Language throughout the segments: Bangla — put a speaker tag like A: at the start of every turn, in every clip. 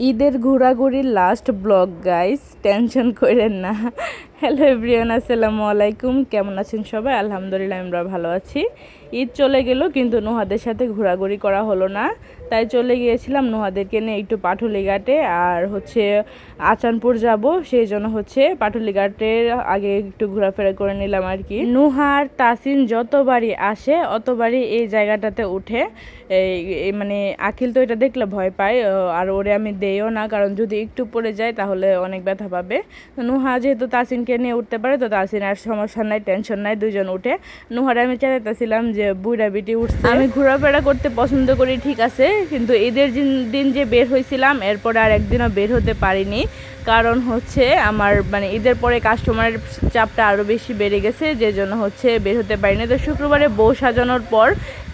A: ঈদের ঘোরাঘুরির লাস্ট ব্লগ গাইস টেনশন করেন না। হ্যালো এভরিওয়ান, আসসালামু আলাইকুম। কেমন আছেন সবাই? আলহামদুলিল্লাহ, আমরা ভালো আছি। ঈদ চলে গেল, কিন্তু নুহাদের সাথে ঘোরাঘুরি করা হলো না। তাই চলে গিয়েছিলাম নুহাদেরকে নিয়ে একটু পাটুলি ঘাটে আর হচ্ছে আচানপুর যাব, সেই জন্য হচ্ছে পাটুলি ঘাটের আগে একটু ঘোরাফেরা করে নিলাম আর কি। নুহার তাসিন যতবারই আসে, অতবারই এই জায়গাটাতে উঠে। এই মানে আখিল তো এটা দেখলে ভয় পায় আর ওরে আমি দেইও না, কারণ যদি একটু পড়ে যায় তাহলে অনেক ব্যথা পাবে। নুহা যেহেতু তাসিনকে নিয়ে উঠতে পারে, তো তাসিন আর সমস্যা নাই টেনশন নাই, দুজন উঠে। নুহারে আমি চাইতেছিলাম যে বুড়া বিটি উঠছে। আমি ঘোরাফেরা করতে পছন্দ করি, ঠিক আছে, কিন্তু ঈদের দিন যে বের হয়েছিলাম এরপরে আর একদিনও বের হতে পারিনি। কারণ হচ্ছে আমার মানে ঈদের পরে কাস্টমারের চাপটা আরও বেশি বেড়ে গেছে, যে জন্য হচ্ছে বের হতে পারিনি। তো শুক্রবারে বউ সাজানোর পর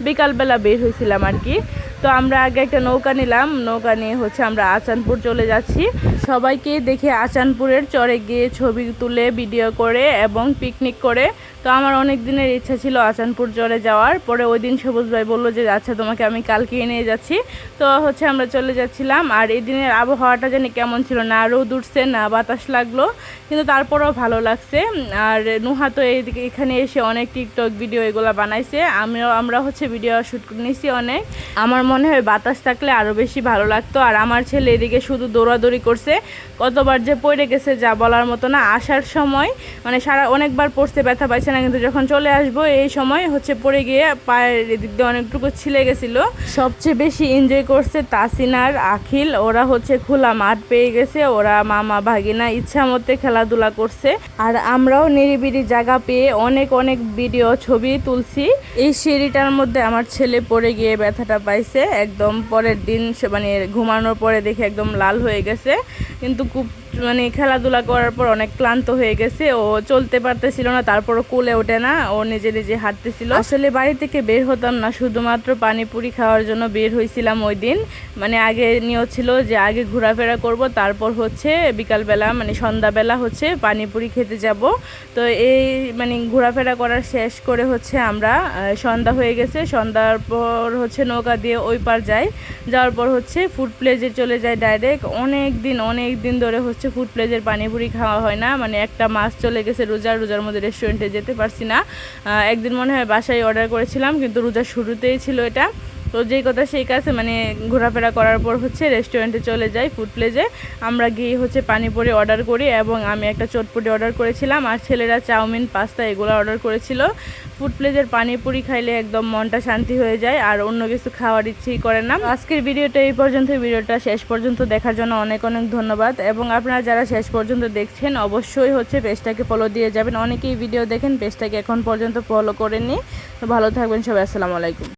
A: বিকালবেলা বের হয়েছিলাম আর কি। তো আমরা আগে একটা নৌকা নিলাম। নৌকা নিয়ে হচ্ছে আমরা আচানপুর চলে যাচ্ছি। সবাইকে দেখে আচানপুরের চরে গিয়ে ছবি তুলে, ভিডিও করে এবং পিকনিক করে। তো আমার অনেক দিনের ইচ্ছা ছিল আচানপুর চরে যাওয়ার। পরে ওই দিন সবুজ ভাই বলল যে আচ্ছা তোমাকে আমি কালকে নিয়ে যাচ্ছি। তো হচ্ছে আমরা চলে যাচ্ছিলাম। আর এই দিনের আবহাওয়াটা জানি কেমন ছিল? না রোদ উঠছে, না বাতাস লাগল, কিন্তু তারপরেও ভালো লাগছে। আর নুহা তো এইদিকে, এখানে এসে অনেক টিকটক ভিডিও এগুলো বানাইছে। আমিও, আমরা হচ্ছে ভিডিও শ্যুট নিছি অনেক। আমার মনে হয় বাতাস থাকলে আরও বেশি ভালো লাগতো। আর আমার ছেলে এদিকে শুধু দৌড়াদৌড়ি করছে। কতবার যে পড়ে গেছে যা বলার মতো না, আসার সময় মানে সারা অনেকবার পড়তে ব্যথা পাইছে না, কিন্তু যখন চলে আসব, এই সময় হচ্ছে পড়ে গিয়ে পায়ের এদিক দিয়ে অনেকটুকু ছিলে গেছিল। সবচেয়ে বেশি এনজয় করছে তাসিনার আখিল। ওরা হচ্ছে খোলা মাঠ পেয়ে গেছে। ওরা মামা, ভাগিনা ইচ্ছা মতে খেলাধুলা করছে। আর আমরাও নিরিবিলি জায়গা পেয়ে অনেক অনেক ভিডিও ছবি তুলছি। এই সিঁড়িটার মধ্যে আমার ছেলে পড়ে গিয়ে ব্যথাটা পাইছে। একদম পরের দিন সে মানে ঘুমানোর পরে দেখে একদম লাল হয়ে গেছে। কিন্তু খুব মানে খেলাধুলা করার পর অনেক ক্লান্ত হয়ে গেছে। ও চলতে পারতেছিল না, তারপরও কোলে ওঠে না, ও নিজে নিজে হাঁটতেছিল। আসলে বাড়ি থেকে বের হতাম না, শুধুমাত্র পানিপুরি খাওয়ার জন্য বের হয়েছিলাম ওই দিন। মানে আগে নিয়ত ছিল যে আগে ঘোরাফেরা করব, তারপর হচ্ছে বিকালবেলা মানে সন্ধ্যাবেলা হচ্ছে পানিপুরি খেতে যাব। তো এই মানে ঘোরাফেরা করার শেষ করে হচ্ছে আমরা সন্ধ্যা হয়ে গেছে। সন্ধ্যার পর হচ্ছে নৌকা দিয়ে ওই পার যাই। যাওয়ার পর হচ্ছে ফুড প্লেজে চলে যায় ডাইরেক্ট অনেক দিন, অনেক দিন ধরে হচ্ছে ফুড প্লেজের পানিপুরি খাওয়া হয় না। মানে একটা মাস চলে গেছে রোজা রোজার মধ্যে রেস্টুরেন্টে যেতে পারছি না। একদিন মনে হয় বাসায় অর্ডার করেছিলাম, কিন্তু রোজার শুরুতেই ছিল এটা। তো যেই কথা সেই কাছে মানে ঘোরাফেরা করার পর হচ্ছে রেস্টুরেন্টে চলে যাই ফুড প্লেজে আমরা গিয়ে হচ্ছে পানিপুরি অর্ডার করি এবং আমি একটা চটপটি অর্ডার করেছিলাম আর ছেলেরা চাউমিন, পাস্তা এগুলো অর্ডার করেছিল। ফুড প্লেজের পানিপুরি খাইলে একদম মনটা শান্তি হয়ে যায় আর অন্য কিছু খাওয়ার ইচ্ছেই করে না। আজকের ভিডিওটা এই পর্যন্ত ভিডিওটা শেষ পর্যন্ত দেখার জন্য অনেক অনেক ধন্যবাদ। এবং আপনারা যারা শেষ পর্যন্ত দেখছেন, অবশ্যই হচ্ছে পেজটাকে ফলো দিয়ে যাবেন। অনেকেই ভিডিও দেখেন পেজটাকে এখন পর্যন্ত ফলো করেননি। তো ভালো থাকবেন সবাই। আসসালামু আলাইকুম।